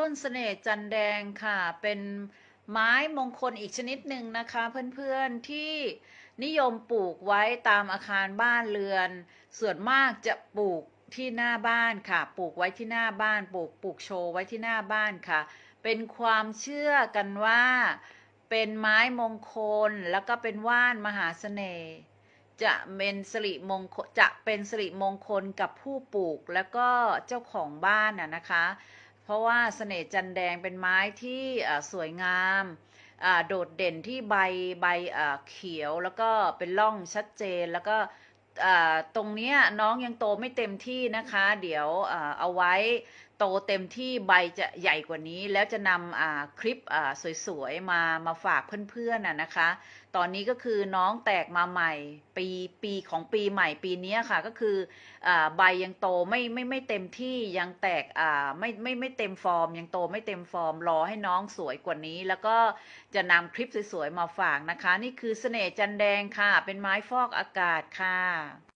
ต้นเสน่ห์จันแดงค่ะ เป็นไม้มงคลอีกชนิดหนึ่งนะคะ เพื่อนๆที่นิยมปลูกไว้ตามอาคารบ้านเรือน ส่วนมากจะปลูกที่หน้าบ้านค่ะ ปลูกไว้ที่หน้าบ้านปลูกปลูกโชว์ไว้ที่หน้าบ้านค่ะ เป็นความเชื่อกันว่า เป็นไม้มงคลแล้วก็เป็นว่านมหาเสน่ห์จะเป็นสิริมงคลจะเป็นสิริมงคลกับผู้ปลูกแล้วก็เจ้าของบ้านน่ะนะคะ ราะว่าเสน่ห์จันแดงเป็นไม้ที่สวยงามโดดเด่นที่ใบใบเขียวแล้วก็เป็นร่องชัดเจนแล้วก็ตรงนี้น้องยังโตไม่เต็มที่นะคะ เดี๋ยวอเอาไว้ โตเต็มที่ใบจะใหญ่กว่านี้ แล้วจะนำคลิปสวยๆ มามาฝากเพื่อนๆน่ะนะคะ ตอนนี้ก็คือน้องแตกมาใหม่ปีปีของปีใหม่ปีนี้ค่ะ ก็คืออใบยังโตไม่ไม่ไม่เต็มที่ยังแตกอ่าไม่ไม่ไม่เต็มฟอร์ม ยังโตไม่เต็มฟอร์มรอให้น้องสวยกว่านี้ แล้วก็จะนำคลิปสวยๆ มาฝากนะคะ นี่คือเสน่ห์จันแดงค่ะ เป็นไม้ฟอกอากาศค่ะ